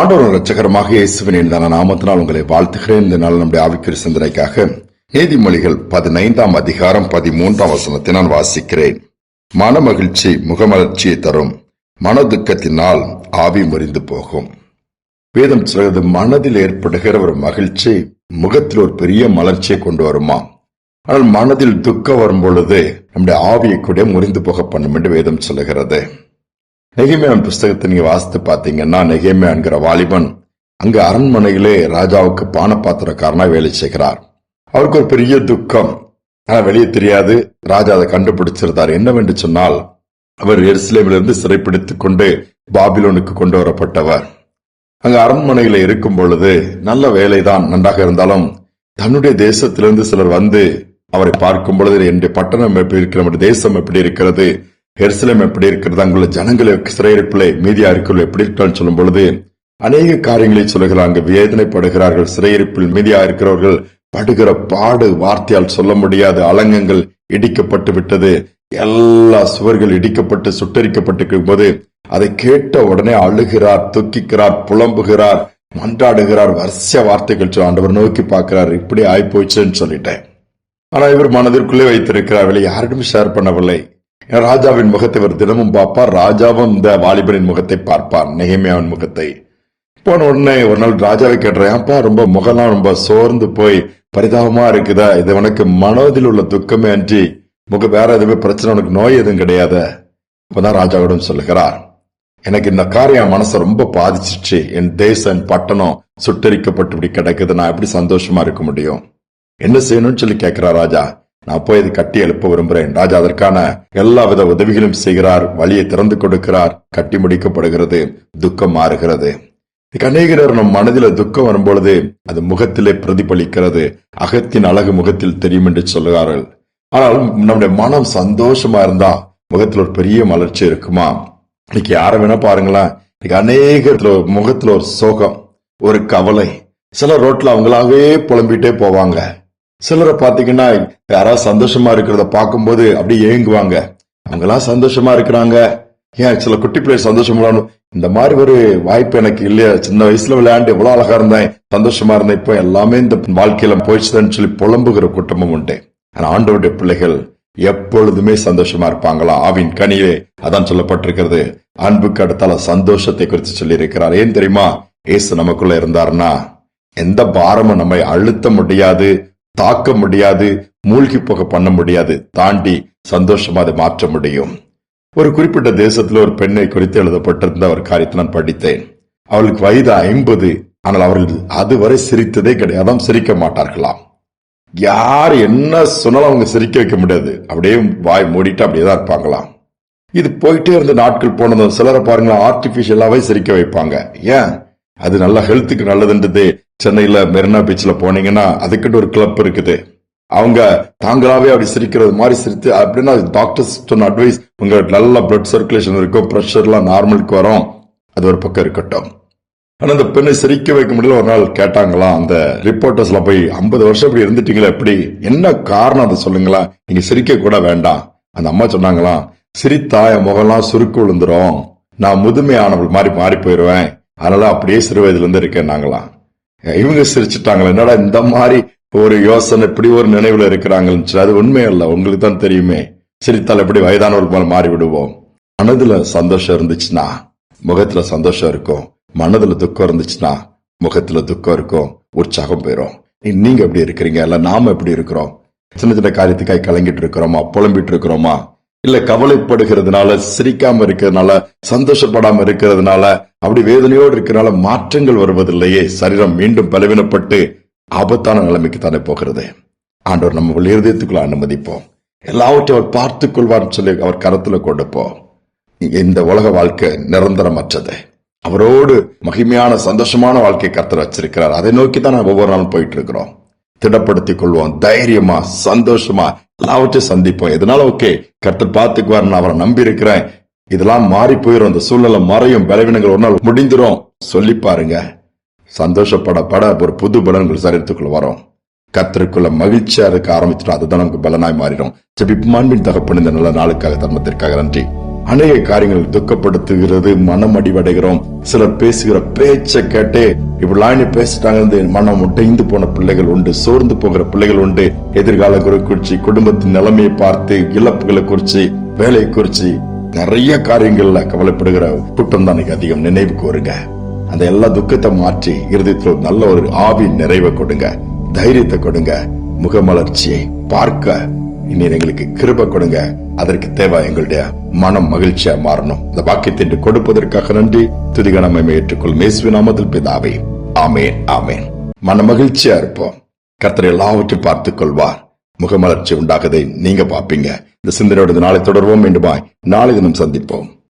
ஆண்டோரும் ரச்சகரமாக இயேசுவின் என்ற நாமத்தினால் உங்களை வாழ்த்துகிறேன். இந்த நாள் நம்முடைய ஆவிக்குரிய சிந்தனைக்காக நீதிமொழிகள் பதினைந்தாம் அதிகாரம் பதிமூன்றாம் வசனத்தை நான் வாசிக்கிறேன். மன மகிழ்ச்சி முகமலர்ச்சியை தரும். மனதுக்கத்தினால் ஆவி முறிந்து போகும். வேதம் சொல்கிறது மனதில் ஏற்படுகிற ஒரு மகிழ்ச்சி முகத்தில் ஒரு பெரிய மலர்ச்சியை கொண்டு வருமா? ஆனால் மனதில் துக்கம் வரும் பொழுது நம்முடைய ஆவியை கூட முறிந்து போக பண்ணும் என்று வேதம் சொல்லுகிறது. நெகிமேன் புஸ்தகத்தை நீங்க வாசித்து பாத்தீங்கன்னா நெகிமேன்கிற வாலிபன் அங்க அரண்மனையிலே ராஜாவுக்கு பானபாத்திரக்காரனா வேலை செய்கிறார். அவருக்கு ஒரு பெரிய துக்கம். ஆனா வெளியே தெரியாது. ராஜா அதை கண்டுபிடிச்சிருந்தார். என்னவென்று சொன்னால் அவர் எருசலேமிலிருந்து சிறைப்பிடித்துக் கொண்டு பாபிலோனுக்கு கொண்டு வரப்பட்டவர். அங்க அரண்மனையில இருக்கும் பொழுது நல்ல வேலைதான் நன்றாக இருந்தாலும் தன்னுடைய தேசத்திலிருந்து சிலர் வந்து அவரை பார்க்கும் பொழுது என்னுடைய பட்டணம் எப்படி இருக்கிற தேசம் எப்படி இருக்கிறது? எருசலேம் எப்படி இருக்கிறது? அங்குள்ள ஜனங்களை சிறையிருப்பிலே மீதியா இருக்கிற எப்படி இருக்கான்னு சொல்லும் பொழுது அநேக காரியங்களை சொல்லுகிறாங்க வேதனைப்படுகிறார்கள். சிறையிருப்பில் மீதியா இருக்கிறவர்கள் படுகிற பாடு வார்த்தையால் சொல்ல முடியாத அலங்கங்கள் இடிக்கப்பட்டு விட்டது. எல்லா சுவர்கள் இடிக்கப்பட்டு சுட்டரிக்கப்பட்டு போது அதை கேட்ட உடனே அழுகிறார் துக்கிக்கிறார் புலம்புகிறார் மன்றாடுகிறார் வருஷ வார்த்தைகள் ஆண்டவர் நோக்கி பார்க்கிறார் இப்படி ஆயிப்போச்சுன்னு சொல்லிட்டேன். ஆனா இவர் மனதிற்குள்ளே வைத்திருக்கிறார் வெளியே யாரிடம் ஷேர் பண்ணவில்லை. ராஜாவின் முகத்தை அவர் தினமும் பார்ப்பார். ராஜாவும் இந்த வாலிபனின் முகத்தை பார்ப்பார் நெகிமையாவின் முகத்தை. போன உடனே ஒரு நாள் ராஜாவை கேட்டுறேன்ப்பா ரொம்ப முகம்லாம் ரொம்ப சோர்ந்து போய் பரிதாபமா இருக்குதா? இது உனக்கு மனதில் உள்ள துக்கமே அன்றி முக வேற எதுவுமே பிரச்சனை உனக்கு நோய் எதுவும் கிடையாது? அப்பதான் ராஜாவிடம் சொல்லுகிறார் எனக்கு இந்த காரியம் மனசை ரொம்ப பாதிச்சிச்சு என் தேசம் என் பட்டணம் சுட்டரிக்கப்பட்டு இப்படி கிடக்குது. நான் எப்படி சந்தோஷமா இருக்க முடியும்? என்ன செய்யணும்னு சொல்லி கேட்கிறார் ராஜா. நான் போய் இது கட்டி எழுப்ப விரும்புகிறேன் ராஜா அதற்கான எல்லா வித உதவிகளும் செய்கிறார். வழியை திறந்து கொடுக்கிறார். கட்டி முடிக்கப்படுகிறது. துக்கம் மாறுகிறது. இதுக்கு நம் மனதில துக்கம் வரும்பொழுது அது முகத்திலே பிரதிபலிக்கிறது. அகத்தின் அழகு முகத்தில் தெரியும் என்று சொல்லுகிறார்கள். ஆனால் நம்முடைய மனம் சந்தோஷமா இருந்தா முகத்தில் ஒரு பெரிய மலர்ச்சி இருக்குமா? இன்னைக்கு யார வேணா பாருங்களேன். இன்னைக்கு அநேகத்துல முகத்துல ஒரு சோகம் ஒரு கவலை. சில ரோட்ல அவங்களாவே புலம்பிட்டே போவாங்க. சிலரை பாத்தீங்கன்னா யாராவது சந்தோஷமா இருக்கிறத பார்க்கும்போது அப்படியே ஏங்குவாங்க. அவங்களாம் சந்தோஷமா இருக்கிறாங்க. ஏன் சில குட்டி பிள்ளை சந்தோஷமா இந்த மாதிரி ஒரு வாய்ப்பு எனக்கு இல்லையா? சின்ன வயசுல விளையாண்டு எவ்வளவு அழகா இருந்தேன். சந்தோஷமா இருந்தேன். இப்போ எல்லாமே இந்த வாழ்க்கையில போயிடுச்சுன்னு சொல்லி புலம்புகிற குற்றமும் உண்டு. ஆனா ஆண்டவருடைய பிள்ளைகள் எப்பொழுதுமே சந்தோஷமா இருப்பாங்களா? ஆவின் கனியே அதான் சொல்லப்பட்டிருக்கிறது. அன்புக்கு அடுத்தால சந்தோஷத்தை குறித்து சொல்லி இருக்கிறார் ஏன் தெரியுமா? ஏசு நமக்குள்ள இருந்தாருன்னா எந்த பாரமும் நம்மை அழுத்த முடியாது. தாக்க முடியாது மூழ்கி போக பண்ண முடியாது தாண்டி சந்தோஷமா அதை மாற்ற முடியும். ஒரு குறிப்பிட்ட தேசத்துல ஒரு பெண்ணை குறித்து எழுதப்பட்டிருந்த ஒரு காரியத்தை நான் படித்தேன். அவளுக்கு வயது ஐம்பது ஆனால் அவர்கள் அதுவரை சிரித்ததே கிடையாது சிரிக்க மாட்டார்களாம். யார் என்ன சொன்னாலும் அவங்க சிரிக்க வைக்க முடியாது. அப்படியே வாய் மூடிட்டு அப்படியே தான் இருப்பாங்களாம். இது போயிட்டே இருந்த நாட்கள் போனதும் சிலரை பாருங்களா ஆர்டிபிஷியலாவே சிரிக்க வைப்பாங்க. ஏன்? அது நல்ல ஹெல்த்துக்கு நல்லதுன்றது சென்னையில மெரினா பீச்ல போனீங்கன்னா அதுக்கிட்ட ஒரு கிளப் இருக்குது. அவங்க தாங்களாவே அப்படி சிரிக்கிறது மாதிரி சிரித்து அப்படின்னா டாக்டர்ஸ் சொன்ன அட்வைஸ் உங்க நல்ல பிளட் சர்க்குலேஷன் இருக்கும் ப்ரெஷர்லாம் நார்மலுக்கு வரும். அது ஒரு பக்கம் இருக்கட்டும். ஆனா அந்த பெண்ணை சிரிக்க வைக்க முடியல. ஒரு நாள் கேட்டாங்களாம் அந்த ரிப்போர்ட்டர்ஸ்ல போய் ஐம்பது வருஷம் இப்படி இருந்துட்டீங்களா எப்படி? என்ன காரணம் அதை சொல்லுங்களா நீங்க சிரிக்க கூட வேண்டாம். அந்த அம்மா சொன்னாங்களாம் சிரித்தா என் முகம்லாம் சுருக்கு விழுந்துரும். நான் முதுமையானவள் மாதிரி மாறி போயிருவேன். அதனால அப்படியே சிறு வயதுல இருந்து இருக்கேன் நாங்களாம். இவங்க சிரிச்சுட்டாங்களா என்னடா இந்த மாதிரி ஒரு யோசனை இப்படி ஒரு நினைவுல இருக்கிறாங்கன்னு அது உண்மை அல்ல உங்களுக்கு தான் தெரியுமே. சிரித்தால் எப்படி வயதானவர் போல மாறி விடுவோம் மனதுல சந்தோஷம் இருந்துச்சுன்னா முகத்துல சந்தோஷம் இருக்கும். மனதுல துக்கம் இருந்துச்சுன்னா முகத்துல துக்கம் இருக்கும். உற்சாகம் போயிடும் நீங்க எப்படி இருக்கிறீங்க? இல்ல நாம எப்படி இருக்கிறோம்? சின்ன சின்ன காரியத்துக்காய் கலங்கிட்டு இருக்கிறோமா? புலம்பிட்டு இருக்கிறோமா? இல்ல கவலைப்படுகிறதுனால சிரிக்காம இருக்கிறதுனால சந்தோஷப்படாம இருக்கிறதுனால அப்படி வேதனையோடு இருக்கிறனால மாற்றங்கள் வருவதில்லையே. சரீரம் மீண்டும் பலவீனப்பட்டு ஆபத்தான நிலைமைக்கு தானே போகிறது. ஆண்டவர் நம்ம இருதயத்துக்குள்ள அனுமதிப்போம். எல்லாவற்றையும் அவர் பார்த்துக் கொள்வார்னு சொல்லி அவர் கரத்துல கொடுப்போம் இந்த உலக வாழ்க்கை நிரந்தரமற்றது. அவரோடு மகிமையான சந்தோஷமான வாழ்க்கை கர்த்தர் வச்சிருக்கிறார். அதை நோக்கி தான் ஒவ்வொரு நாளும் போயிட்டு இருக்கிறோம். திடப்படுத்திக் கொள்வோம். தைரியமா சந்தோஷமா எல்லாவற்றையும் சந்திப்போம். எதனால? ஓகே கர்த்தர் பார்த்துக்குவார் நான் அவரை நம்பி இருக்கிறேன் இதெல்லாம் மாறி போயிடும் அந்த சூழ்நிலை மறையும். பலவீனங்கள் ஒரு நாள் முடிந்துரும். சொல்லி பாருங்க. சந்தோஷப்பட பட ஒரு புது பலன்கள் சரீரத்துக்குள்ள வரும். கத்திற்குள்ள மகிழ்ச்சியா இருக்க ஆரம்பிச்சிடும். அதுதான் நமக்கு பலனாய் மாறிடும். செபி மாண்பின் தகப்பன் இந்த நல்ல நாளுக்காக தர்மத்திற்காக நன்றி. அநேக காரியங்கள் துக்கப்படுத்துகிறது மனம் அடிவடைகிறோம் சிலர் பேசுகிற பேச்சை கேட்டே இப்படிலாம் பேசிட்டாங்க மனம் உடைந்து போன பிள்ளைகள் உண்டு சோர்ந்து போகிற பிள்ளைகள் உண்டு. எதிர்கால குறிச்சி குடும்பத்தின் நிலைமையை பார்த்து இழப்புகளை குறிச்சு வேலையை குறிச்சு நிறைய காரியங்கள்ல கவலைப்படுகிற கூட்டம் தான் அதிகம். நினைவுக்கு வருங்க அந்த எல்லா துக்கத்தை மாற்றி இருதயத்தில் நல்ல ஒரு ஆவி நிறைவை கொடுங்க. தைரியத்தை கொடுங்க. முகமலர்ச்சியை பார்க்க இனி எங்களுக்கு கிருப கொடுங்க. அதற்கு தேவை எங்களுடைய மனம் மகிழ்ச்சியா மாறணும். இந்த வாக்கியத்தை கொடுப்பதற்காக நன்றி. துதிகணமை ஏற்றுக்கொள் மேசுவி நாமத்தில் பிதாவே. ஆமேன் ஆமேன். மன மகிழ்ச்சியா இருப்போம். கர்த்தர் எல்லாவற்றையும் பார்த்துக் கொள்வார். முகமலர்ச்சி உண்டாகதை நீங்க பாப்பீங்க இந்த சிந்தனையோட நாளை தொடர்வோம். வேண்டுமாய் நாளை தினம் சந்திப்போம்.